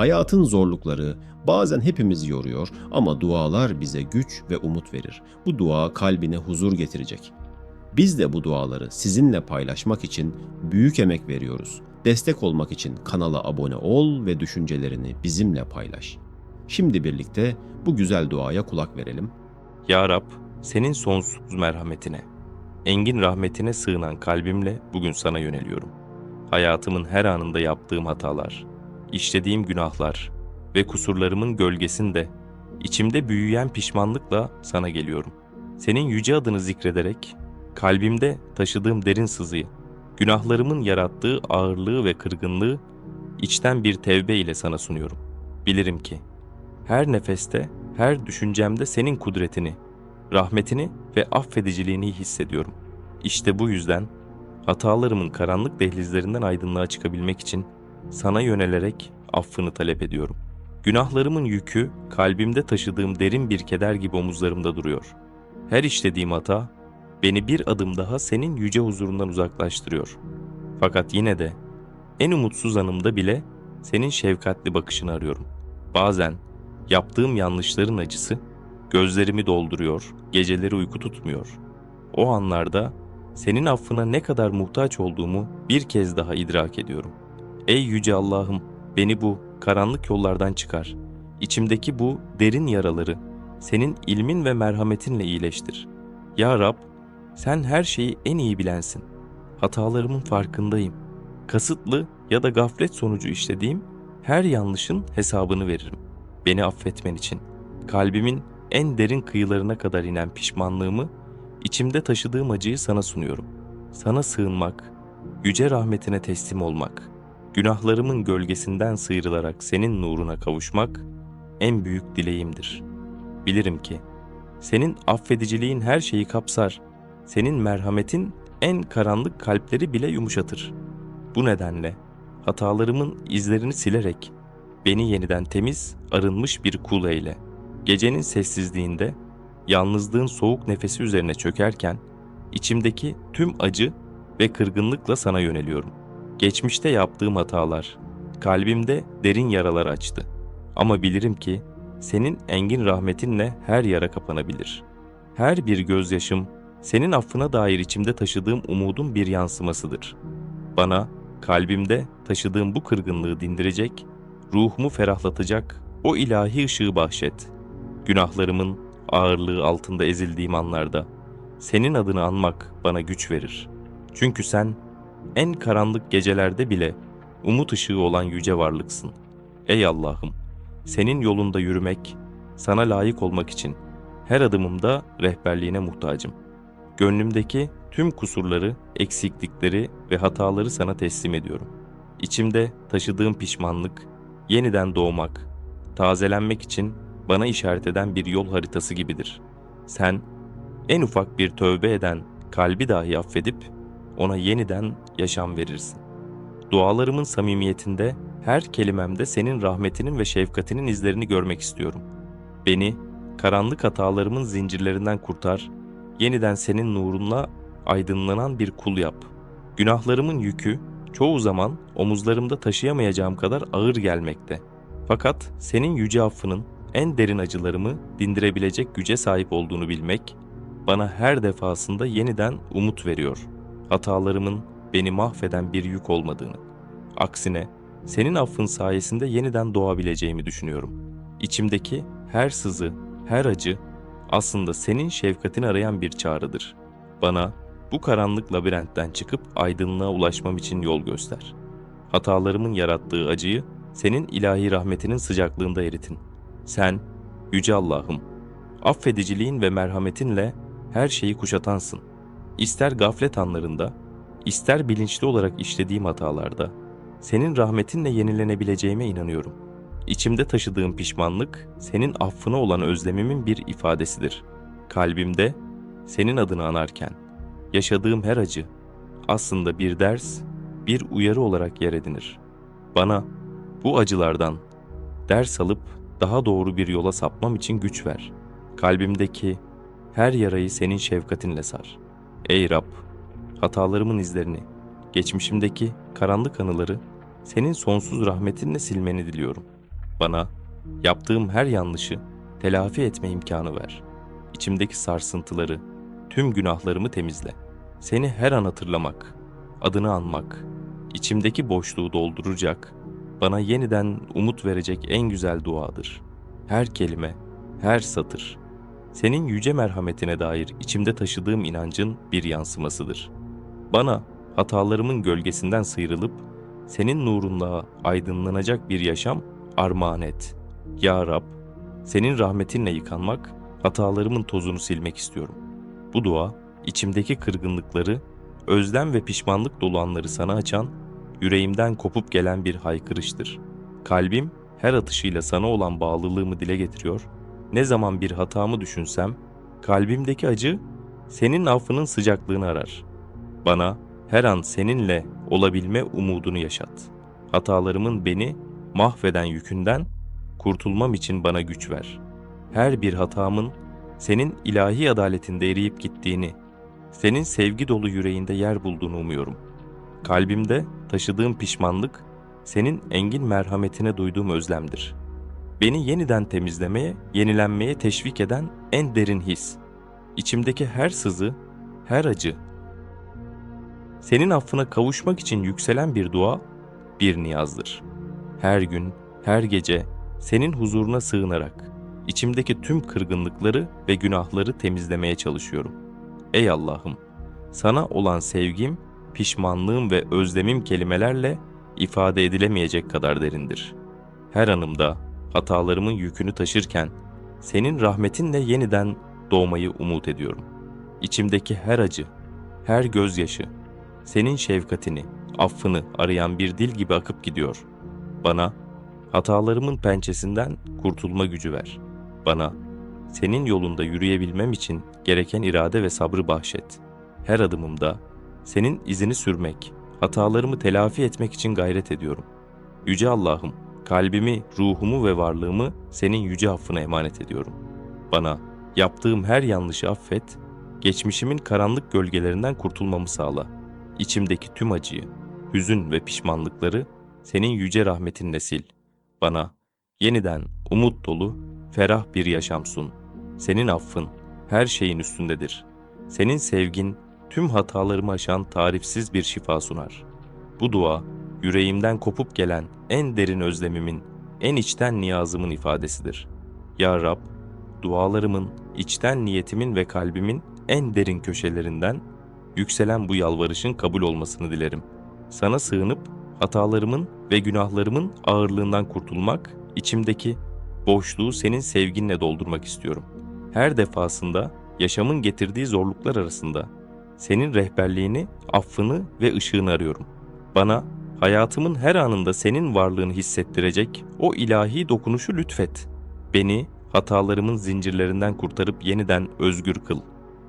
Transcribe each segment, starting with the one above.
Hayatın zorlukları bazen hepimizi yoruyor ama dualar bize güç ve umut verir. Bu dua kalbine huzur getirecek. Biz de bu duaları sizinle paylaşmak için büyük emek veriyoruz. Destek olmak için kanala abone ol ve düşüncelerini bizimle paylaş. Şimdi birlikte bu güzel duaya kulak verelim. Ya Rab, senin sonsuz merhametine, engin rahmetine sığınan kalbimle bugün sana yöneliyorum. Hayatımın her anında yaptığım hatalar, işlediğim günahlar ve kusurlarımın gölgesinde içimde büyüyen pişmanlıkla sana geliyorum. Senin yüce adını zikrederek kalbimde taşıdığım derin sızıyı, günahlarımın yarattığı ağırlığı ve kırgınlığı içten bir tevbe ile sana sunuyorum. Bilirim ki her nefeste, her düşüncemde senin kudretini, rahmetini ve affediciliğini hissediyorum. İşte bu yüzden hatalarımın karanlık dehlizlerinden aydınlığa çıkabilmek için sana yönelerek affını talep ediyorum. Günahlarımın yükü kalbimde taşıdığım derin bir keder gibi omuzlarımda duruyor. Her işlediğim hata beni bir adım daha senin yüce huzurundan uzaklaştırıyor. Fakat yine de en umutsuz anımda bile senin şefkatli bakışını arıyorum. Bazen yaptığım yanlışların acısı gözlerimi dolduruyor, geceleri uyku tutmuyor. O anlarda senin affına ne kadar muhtaç olduğumu bir kez daha idrak ediyorum. Ey yüce Allah'ım, beni bu karanlık yollardan çıkar. İçimdeki bu derin yaraları senin ilmin ve merhametinle iyileştir. Ya Rab, sen her şeyi en iyi bilensin. Hatalarımın farkındayım. Kasıtlı ya da gaflet sonucu işlediğim her yanlışın hesabını veririm. Beni affetmen için kalbimin en derin kıyılarına kadar inen pişmanlığımı, içimde taşıdığım acıyı sana sunuyorum. Sana sığınmak, yüce rahmetine teslim olmak, günahlarımın gölgesinden sıyrılarak senin nuruna kavuşmak en büyük dileğimdir. Bilirim ki senin affediciliğin her şeyi kapsar, senin merhametin en karanlık kalpleri bile yumuşatır. Bu nedenle hatalarımın izlerini silerek beni yeniden temiz, arınmış bir kul eyle. Gecenin sessizliğinde, yalnızlığın soğuk nefesi üzerine çökerken, içimdeki tüm acı ve kırgınlıkla sana yöneliyorum. Geçmişte yaptığım hatalar, kalbimde derin yaralar açtı. Ama bilirim ki, senin engin rahmetinle her yara kapanabilir. Her bir gözyaşım, senin affına dair içimde taşıdığım umudun bir yansımasıdır. Bana, kalbimde taşıdığım bu kırgınlığı dindirecek, ruhumu ferahlatacak o ilahi ışığı bahşet. Günahlarımın ağırlığı altında ezildiğim anlarda senin adını anmak bana güç verir. Çünkü sen en karanlık gecelerde bile umut ışığı olan yüce varlıksın. Ey Allah'ım, senin yolunda yürümek, sana layık olmak için her adımımda rehberliğine muhtacım. Gönlümdeki tüm kusurları, eksiklikleri ve hataları sana teslim ediyorum. İçimde taşıdığım pişmanlık, yeniden doğmak, tazelenmek için bana işaret eden bir yol haritası gibidir. Sen, en ufak bir tövbe eden kalbi dahi affedip ona yeniden yaşam verirsin. Dualarımın samimiyetinde, her kelimemde senin rahmetinin ve şefkatinin izlerini görmek istiyorum. Beni, karanlık hatalarımın zincirlerinden kurtar, yeniden senin nurunla aydınlanan bir kul yap. Günahlarımın yükü çoğu zaman omuzlarımda taşıyamayacağım kadar ağır gelmekte. Fakat senin yüce affının en derin acılarımı dindirebilecek güce sahip olduğunu bilmek bana her defasında yeniden umut veriyor. Hatalarımın beni mahveden bir yük olmadığını. Aksine senin affın sayesinde yeniden doğabileceğimi düşünüyorum. İçimdeki her sızı, her acı aslında senin şefkatini arayan bir çağrıdır. Bana bu karanlık labirentten çıkıp aydınlığa ulaşmam için yol göster. Hatalarımın yarattığı acıyı senin ilahi rahmetinin sıcaklığında eritin. Sen, Yüce Allah'ım, affediciliğin ve merhametinle her şeyi kuşatansın. İster gaflet anlarında, ister bilinçli olarak işlediğim hatalarda, senin rahmetinle yenilenebileceğime inanıyorum. İçimde taşıdığım pişmanlık, senin affına olan özlemimin bir ifadesidir. Kalbimde, senin adını anarken, yaşadığım her acı, aslında bir ders, bir uyarı olarak yer edinir. Bana, bu acılardan, ders alıp daha doğru bir yola sapmam için güç ver. Kalbimdeki her yarayı senin şefkatinle sar. Ey Rab, hatalarımın izlerini, geçmişimdeki karanlık anıları senin sonsuz rahmetinle silmeni diliyorum. Bana yaptığım her yanlışı telafi etme imkanı ver. İçimdeki sarsıntıları, tüm günahlarımı temizle. Seni her an hatırlamak, adını anmak, içimdeki boşluğu dolduracak, bana yeniden umut verecek en güzel duadır. Her kelime, her satır, senin yüce merhametine dair içimde taşıdığım inancın bir yansımasıdır. Bana hatalarımın gölgesinden sıyrılıp senin nurunla aydınlanacak bir yaşam armağan et. Ya Rab, senin rahmetinle yıkanmak, hatalarımın tozunu silmek istiyorum. Bu dua, içimdeki kırgınlıkları, özlem ve pişmanlık dolu anları sana açan, yüreğimden kopup gelen bir haykırıştır. Kalbim her atışıyla sana olan bağlılığımı dile getiriyor. Ne zaman bir hatamı düşünsem, kalbimdeki acı senin affının sıcaklığını arar. Bana her an seninle olabilme umudunu yaşat. Hatalarımın beni mahveden yükünden kurtulmam için bana güç ver. Her bir hatamın senin ilahi adaletinde eriyip gittiğini, senin sevgi dolu yüreğinde yer bulduğunu umuyorum. Kalbimde taşıdığım pişmanlık, senin engin merhametine duyduğum özlemdir. Beni yeniden temizlemeye, yenilenmeye teşvik eden en derin his. İçimdeki her sızı, her acı, senin affına kavuşmak için yükselen bir dua, bir niyazdır. Her gün, her gece senin huzuruna sığınarak içimdeki tüm kırgınlıkları ve günahları temizlemeye çalışıyorum. Ey Allah'ım, sana olan sevgim, pişmanlığım ve özlemim kelimelerle ifade edilemeyecek kadar derindir. Her anımda hatalarımın yükünü taşırken senin rahmetinle yeniden doğmayı umut ediyorum. İçimdeki her acı, her gözyaşı, senin şefkatini, affını arayan bir dil gibi akıp gidiyor. Bana hatalarımın pençesinden kurtulma gücü ver. Bana senin yolunda yürüyebilmem için gereken irade ve sabrı bahşet. Her adımımda senin izini sürmek, hatalarımı telafi etmek için gayret ediyorum. Yüce Allah'ım, kalbimi, ruhumu ve varlığımı senin yüce affına emanet ediyorum. Bana yaptığım her yanlışı affet, geçmişimin karanlık gölgelerinden kurtulmamı sağla. İçimdeki tüm acıyı, hüzün ve pişmanlıkları senin yüce rahmetinle sil. Bana yeniden umut dolu, ferah bir yaşam sun. Senin affın her şeyin üstündedir. Senin sevgin tüm hatalarımı aşan tarifsiz bir şifa sunar. Bu dua yüreğimden kopup gelen en derin özlemimin, en içten niyazımın ifadesidir. Ya Rab, dualarımın, içten niyetimin ve kalbimin en derin köşelerinden yükselen bu yalvarışın kabul olmasını dilerim. Sana sığınıp hatalarımın ve günahlarımın ağırlığından kurtulmak, içimdeki boşluğu senin sevginle doldurmak istiyorum. Her defasında yaşamın getirdiği zorluklar arasında senin rehberliğini, affını ve ışığını arıyorum. Bana hayatımın her anında senin varlığını hissettirecek o ilahi dokunuşu lütfet. Beni hatalarımın zincirlerinden kurtarıp yeniden özgür kıl.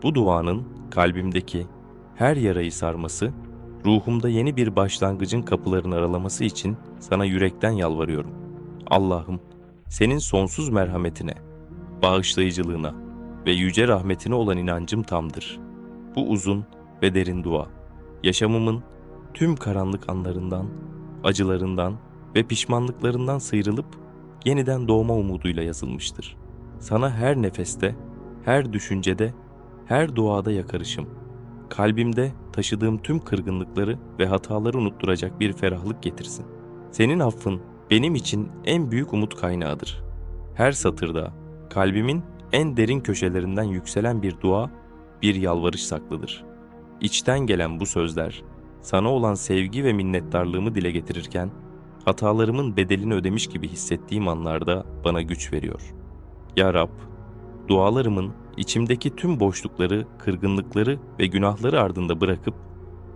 Bu duanın kalbimdeki her yarayı sarması, ruhumda yeni bir başlangıcın kapılarını aralaması için sana yürekten yalvarıyorum. Allah'ım, senin sonsuz merhametine, bağışlayıcılığına ve yüce rahmetine olan inancım tamdır. Bu uzun ve derin dua, yaşamımın tüm karanlık anlarından, acılarından ve pişmanlıklarından sıyrılıp yeniden doğma umuduyla yazılmıştır. Sana her nefeste, her düşüncede, her duada yakarışım. Kalbimde taşıdığım tüm kırgınlıkları ve hataları unutturacak bir ferahlık getirsin. Senin affın benim için en büyük umut kaynağıdır. Her satırda kalbimin en derin köşelerinden yükselen bir dua, bir yalvarış saklıdır. İçten gelen bu sözler sana olan sevgi ve minnettarlığımı dile getirirken hatalarımın bedelini ödemiş gibi hissettiğim anlarda bana güç veriyor. Ya Rab, dualarımın içimdeki tüm boşlukları, kırgınlıkları ve günahları ardında bırakıp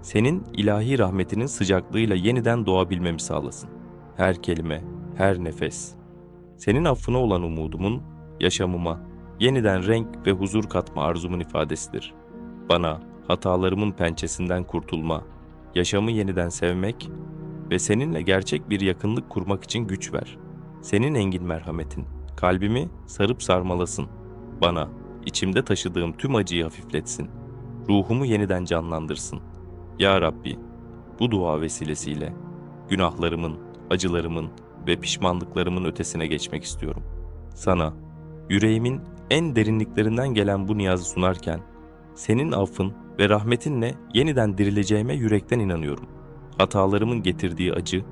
senin ilahi rahmetinin sıcaklığıyla yeniden doğabilmemi sağlasın. Her kelime, her nefes. Senin affına olan umudumun yaşamıma yeniden renk ve huzur katma arzumun ifadesidir. Bana hatalarımın pençesinden kurtulma, yaşamı yeniden sevmek ve seninle gerçek bir yakınlık kurmak için güç ver. Senin engin merhametin kalbimi sarıp sarmalasın. Bana içimde taşıdığım tüm acıyı hafifletsin. Ruhumu yeniden canlandırsın. Ya Rabbi, bu dua vesilesiyle günahlarımın, acılarımın, ve pişmanlıklarımın ötesine geçmek istiyorum. Sana, yüreğimin en derinliklerinden gelen bu niyazı sunarken, senin affın ve rahmetinle yeniden dirileceğime yürekten inanıyorum. Hatalarımın getirdiği acı,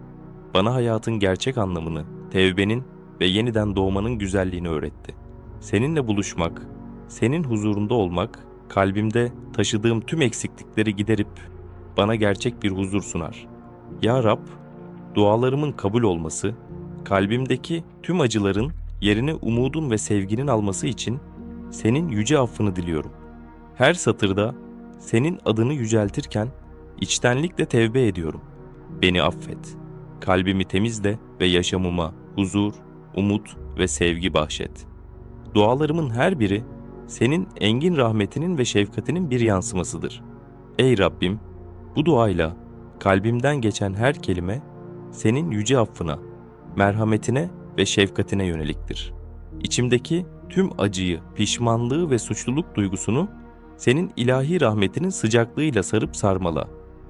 bana hayatın gerçek anlamını, tevbenin ve yeniden doğmanın güzelliğini öğretti. Seninle buluşmak, senin huzurunda olmak, kalbimde taşıdığım tüm eksiklikleri giderip bana gerçek bir huzur sunar. Ya Rab, dualarımın kabul olması, kalbimdeki tüm acıların yerini umudun ve sevginin alması için senin yüce affını diliyorum. Her satırda senin adını yüceltirken içtenlikle tevbe ediyorum. Beni affet. Kalbimi temizle ve yaşamıma huzur, umut ve sevgi bahşet. Dualarımın her biri senin engin rahmetinin ve şefkatinin bir yansımasıdır. Ey Rabbim, bu duayla kalbimden geçen her kelime senin yüce affına, merhametine ve şefkatine yöneliktir. İçimdeki tüm acıyı, pişmanlığı ve suçluluk duygusunu senin ilahi rahmetinin sıcaklığıyla sarıp sarmala.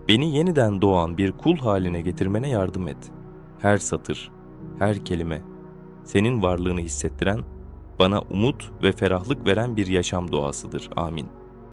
Beni yeniden doğan bir kul haline getirmene yardım et. Her satır, her kelime senin varlığını hissettiren, bana umut ve ferahlık veren bir yaşam doğasıdır. Amin.